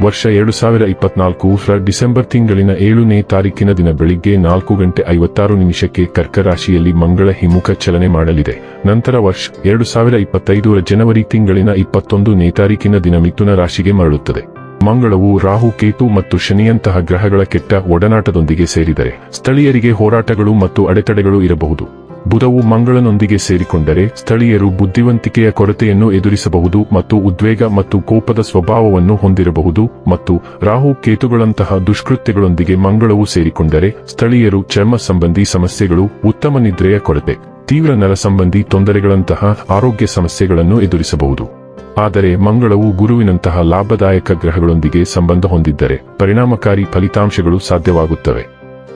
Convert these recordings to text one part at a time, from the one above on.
ವರ್ಷ ಎರಡು ಸಾವಿರ ಇಪ್ಪತ್ನಾಲ್ಕು ರ ಡಿಸೆಂಬರ್ ತಿಂಗಳಿನ ಏಳನೇ ತಾರೀಕಿನ ದಿನ ಬೆಳಿಗ್ಗೆ ನಾಲ್ಕು ಗಂಟೆ ಐವತ್ತಾರು ನಿಮಿಷಕ್ಕೆ ಕರ್ಕ ರಾಶಿಯಲ್ಲಿ ಮಂಗಳ ಹಿಮುಖ ಚಲನೆ ಮಾಡಲಿದೆ. ನಂತರ ವರ್ಷ ಎರಡು ಸಾವಿರ ಇಪ್ಪತ್ತೈದರ ಜನವರಿ ತಿಂಗಳಿನ ಇಪ್ಪತ್ತೊಂದನೇ ತಾರೀಕಿನ ದಿನ ಮಿಥುನ ರಾಶಿಗೆ ಮರಳುತ್ತದೆ. ಮಂಗಳವು ರಾಹು, ಕೇತು ಮತ್ತು ಶನಿಯಂತಹ ಗ್ರಹಗಳ ಕೆಟ್ಟ ಒಡನಾಟದೊಂದಿಗೆ ಸೇರಿದರೆ ಸ್ಥಳೀಯರಿಗೆ ಹೋರಾಟಗಳು ಮತ್ತು ಅಡೆತಡೆಗಳು ಇರಬಹುದು. ಬುಧವು ಮಂಗಳನೊಂದಿಗೆ ಸೇರಿಕೊಂಡರೆ ಸ್ಥಳೀಯರು ಬುದ್ಧಿವಂತಿಕೆಯ ಕೊರತೆಯನ್ನು ಎದುರಿಸಬಹುದು ಮತ್ತು ಉದ್ವೇಗ ಮತ್ತು ಕೋಪದ ಸ್ವಭಾವವನ್ನು ಹೊಂದಿರಬಹುದು ಮತ್ತು ರಾಹು ಕೇತುಗಳಂತಹ ದುಷ್ಕೃತ್ಯಗಳೊಂದಿಗೆ ಮಂಗಳವು ಸೇರಿಕೊಂಡರೆ ಸ್ಥಳೀಯರು ಚರ್ಮ ಸಂಬಂಧಿ ಸಮಸ್ಯೆಗಳು, ಉತ್ತಮ ನಿದ್ರೆಯ ಕೊರತೆ, ತೀವ್ರ ನರ ಸಂಬಂಧಿ ತೊಂದರೆಗಳಂತಹ ಆರೋಗ್ಯ ಸಮಸ್ಯೆಗಳನ್ನು ಎದುರಿಸಬಹುದು. ಆದರೆ ಮಂಗಳವು ಗುರುವಿನಂತಹ ಲಾಭದಾಯಕ ಗ್ರಹಗಳೊಂದಿಗೆ ಸಂಬಂಧ ಹೊಂದಿದ್ದರೆ ಪರಿಣಾಮಕಾರಿ ಫಲಿತಾಂಶಗಳು ಸಾಧ್ಯವಾಗುತ್ತವೆ.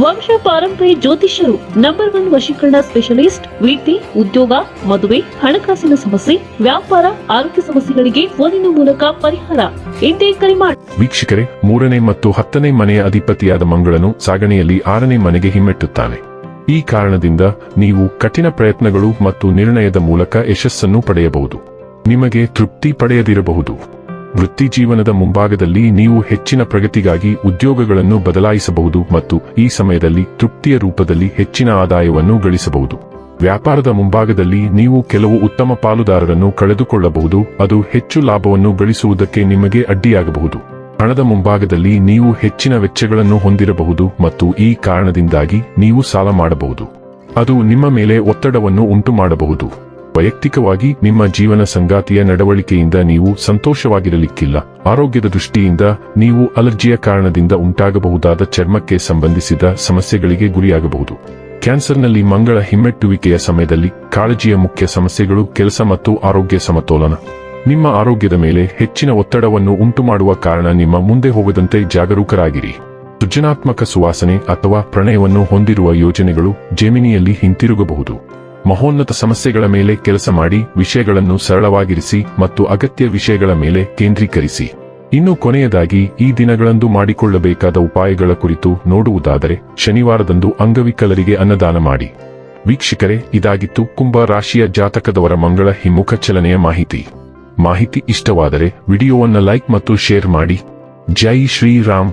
ವಂಶ ಪಾರಂಪರ್ಯ ಜ್ಯೋತಿಷ್ಯರು ನಂಬರ್ ಒನ್ ವಶೀಕರಣ ಸ್ಪೆಷಲಿಸ್ಟ್ ವೃತ್ತಿ ಉದ್ಯೋಗ, ಮದುವೆ, ಹಣಕಾಸಿನ ಸಮಸ್ಯೆ, ವ್ಯಾಪಾರ, ಆರೋಗ್ಯ ಸಮಸ್ಯೆಗಳಿಗೆ ಫೋನಿನ ಮೂಲಕ ಪರಿಹಾರ. ಇಂದೇ ಕರೆ ಮಾಡಿ ವೀಕ್ಷಕರೇ, ಮೂರನೇ ಮತ್ತು ಹತ್ತನೇ ಮನೆಯ ಅಧಿಪತಿಯಾದ ಮಂಗಳನು ಸಾಗಣೆಯಲ್ಲಿ ಆರನೇ ಮನೆಗೆ ಹಿಮ್ಮೆಟ್ಟುತ್ತಾನೆ. ಈ ಕಾರಣದಿಂದ ನೀವು ಕಠಿಣ ಪ್ರಯತ್ನಗಳು ಮತ್ತು ನಿರ್ಣಯದ ಮೂಲಕ ಯಶಸ್ಸನ್ನು ಪಡೆಯಬಹುದು. ನಿಮಗೆ ತೃಪ್ತಿ ಪಡೆಯದಿರಬಹುದು. ವೃತ್ತಿ ಜೀವನದ ಮುಂಭಾಗದಲ್ಲಿ ನೀವು ಹೆಚ್ಚಿನ ಪ್ರಗತಿಗಾಗಿ ಉದ್ಯೋಗಗಳನ್ನು ಬದಲಾಯಿಸಬಹುದು ಮತ್ತು ಈ ಸಮಯದಲ್ಲಿ ತೃಪ್ತಿಯ ರೂಪದಲ್ಲಿ ಹೆಚ್ಚಿನ ಆದಾಯವನ್ನು ಗಳಿಸಬಹುದು. ವ್ಯಾಪಾರದ ಮುಂಭಾಗದಲ್ಲಿ ನೀವು ಕೆಲವು ಉತ್ತಮ ಪಾಲುದಾರರನ್ನು ಕಳೆದುಕೊಳ್ಳಬಹುದು, ಅದು ಹೆಚ್ಚು ಲಾಭವನ್ನು ಗಳಿಸುವುದಕ್ಕೆ ನಿಮಗೆ ಅಡ್ಡಿಯಾಗಬಹುದು. ಹಣದ ಮುಂಭಾಗದಲ್ಲಿ ನೀವು ಹೆಚ್ಚಿನ ವೆಚ್ಚಗಳನ್ನು ಹೊಂದಿರಬಹುದು ಮತ್ತು ಈ ಕಾರಣದಿಂದಾಗಿ ನೀವು ಸಾಲ ಮಾಡಬಹುದು. ಅದು ನಿಮ್ಮ ಮೇಲೆ ಒತ್ತಡವನ್ನು ಉಂಟು ಮಾಡಬಹುದು ವೈಯಕ್ತಿಕವಾಗಿ ನಿಮ್ಮ ಜೀವನ ಸಂಗಾತಿಯ ನಡವಳಿಕೆಯಿಂದ ನೀವು ಸಂತೋಷವಾಗಿರಲಿಕ್ಕಿಲ್ಲ. ಆರೋಗ್ಯದ ದೃಷ್ಟಿಯಿಂದ ನೀವು ಅಲರ್ಜಿಯ ಕಾರಣದಿಂದ ಉಂಟಾಗಬಹುದಾದ ಚರ್ಮಕ್ಕೆ ಸಂಬಂಧಿಸಿದ ಸಮಸ್ಯೆಗಳಿಗೆ ಗುರಿಯಾಗಬಹುದು. ಕ್ಯಾನ್ಸರ್ನಲ್ಲಿ ಮಂಗಳ ಹಿಮ್ಮೆಟ್ಟುವಿಕೆಯ ಸಮಯದಲ್ಲಿ ಕಾಳಜಿಯ ಮುಖ್ಯ ಸಮಸ್ಯೆಗಳು ಕೆಲಸ ಮತ್ತು ಆರೋಗ್ಯ ಸಮತೋಲನ. ನಿಮ್ಮ ಆರೋಗ್ಯದ ಮೇಲೆ ಹೆಚ್ಚಿನ ಒತ್ತಡವನ್ನು ಉಂಟುಮಾಡುವ ಕಾರಣ ನಿಮ್ಮ ಮುಂದೆ ಹೋಗದಂತೆ ಜಾಗರೂಕರಾಗಿರಿ. ಸೃಜನಾತ್ಮಕ ಸುವಾಸನೆ ಅಥವಾ ಪ್ರಣಯವನ್ನು ಹೊಂದಿರುವ ಯೋಜನೆಗಳು ಜೆಮಿನಿಯಲ್ಲಿ ಹಿಂತಿರುಗಬಹುದು. ಮಹೋನ್ನತ ಸಮಸ್ಯೆಗಳ ಮೇಲೆ ಕೆಲಸ ಮಾಡಿ, ವಿಷಯಗಳನ್ನು ಸರಳವಾಗಿರಿಸಿ ಮತ್ತು ಅಗತ್ಯ ವಿಷಯಗಳ ಮೇಲೆ ಕೇಂದ್ರೀಕರಿಸಿ. ಇನ್ನು ಕೊನೆಯದಾಗಿ, ಈ ದಿನಗಳಂದು ಮಾಡಿಕೊಳ್ಳಬೇಕಾದ ಉಪಾಯಗಳ ಕುರಿತು ನೋಡುವುದಾದರೆ, ಶನಿವಾರದಂದು ಅಂಗವಿಕಲರಿಗೆ ಅನ್ನದಾನ ಮಾಡಿ. ವೀಕ್ಷಕರೇ, ಇದಾಗಿತ್ತು ಕುಂಭ ರಾಶಿಯ ಜಾತಕದವರ ಮಂಗಳ ಹಿಮ್ಮುಖ ಚಲನೆಯ ಮಾಹಿತಿ. ಮಾಹಿತಿ ಇಷ್ಟವಾದರೆ, ವಿಡಿಯೋವನ್ನು ಲೈಕ್ ಮತ್ತು ಶೇರ್ ಮಾಡಿ. ಜೈ ಶ್ರೀರಾಮ್.